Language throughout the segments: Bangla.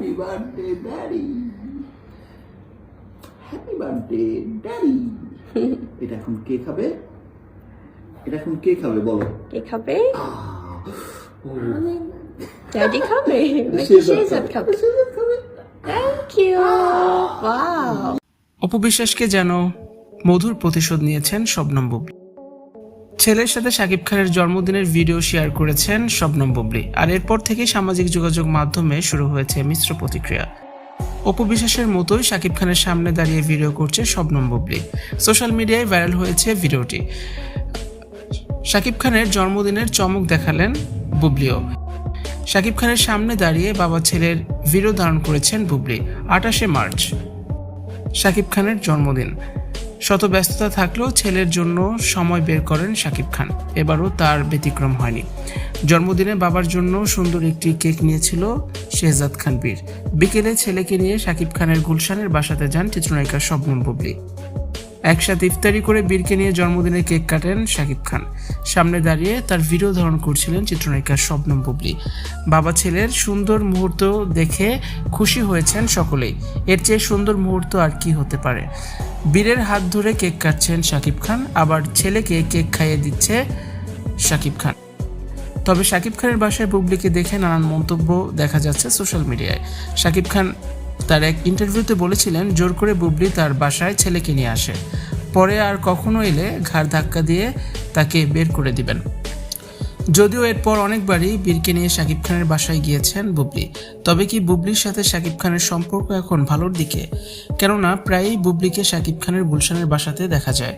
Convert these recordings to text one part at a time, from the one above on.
Happy birthday daddy happy birthday daddy এটা এখন কে খাবে? এটা এখন কে খাবে বলো? কে খাবে? ড্যাডি খাবে? Shehzad thank you wow Apu বিশ্বাসকে যেন মধুর প্রতিশোধ নিয়েছেন শবনম বুবলি। ছেলের সাথে শাকিব খানের জন্মদিনের ভিডিও শেয়ার করেছেন শবনম বুবলি। আর এরপর থেকেই সামাজিক যোগাযোগ মাধ্যমে শুরু হয়েছে মিশ্র প্রতিক্রিয়া। অপু বিশ্বাসের মতোই শাকিব খানের সামনে দাঁড়িয়ে ভিডিও করছে শবনম বুবলি। সোশ্যাল মিডিয়ায় ভাইরাল হয়েছে ভিডিওটি। শাকিব খানের জন্মদিনের চমক দেখালেন বুবলিও। শাকিব খানের সামনে দাঁড়িয়ে বাবা ছেলের ভিডিও ধারণ করেছেন বুবলি আঠাশে মার্চ। শাকিব খানের জন্মদিন। শত ব্যস্ততা থাকলেও ছেলের জন্য সময় বের করেন শাকিব খান। এবারও তার ব্যতিক্রম হয়নি। জন্মদিনে বাবার জন্য সুন্দর একটি কেক নিয়েছিল শেহজাদ খান বীর বিকেলে ছেলেকে নিয়ে শাকিব খানের গুলশানের বাসাতে যান চিত্রনায়িকা শবনম বুবলি। একসাথে ইফতারি করে বীরকে নিয়ে জন্মদিনে কেক কাটেন শাকিব খান। সামনে দাঁড়িয়ে তার ভিডিও ধারণ করছিলেন চিত্রনায়িকা শবনম বুবলি। বাবা ছেলের সুন্দর মুহূর্ত দেখে খুশি হয়েছেন সকলেই। এর চেয়ে সুন্দর মুহূর্ত আর কি হতে পারে? বীরের হাত ধরে কেক কাটছেন শাকিব খান, আবার ছেলেকে কেক খাইয়ে দিচ্ছে শাকিব খান। তবে শাকিব খানের বাসায় বুবলিকে দেখে নানান মন্তব্য দেখা যাচ্ছে সোশ্যাল মিডিয়ায়। শাকিব খান তার এক ইন্টারভিউতে বলেছিলেন, জোর করে বুবলি তার বাসায় ছেলেকে নিয়ে আসে। পরে আর কখনো এলে ঘাড় ধাক্কা দিয়ে তাকে বের করে দিবেন। যদিও এরপর অনেকবারই বীরকে নিয়ে শাকিব খানের বাসায় গিয়েছেন বুবলি। তবে কি বুবলির সাথে শাকিব খানের সম্পর্ক এখন ভালোর দিকে? কেননা, প্রায়ই বুবলিকে শাকিব খানের গুলশানের বাসাতে দেখা যায়।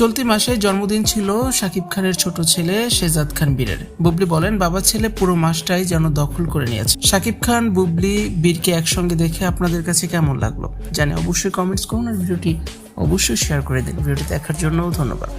চলতি মাসে জন্মদিন ছিল শাকিব খানের ছোট ছেলে শেজাদ খান বীরের। বুবলি বলেন, বাবা ছেলে পুরো মাসটাই যেন দখল করে নিয়েছে। শাকিব খান, বুবলি, বীরকে একসঙ্গে দেখে আপনাদের কাছে কেমন লাগল? জানে অবশ্যই কমেন্টস করুন আর ভিডিওটি অবশ্যই শেয়ার করে দিন। ভিডিওটি দেখার জন্য ধন্যবাদ।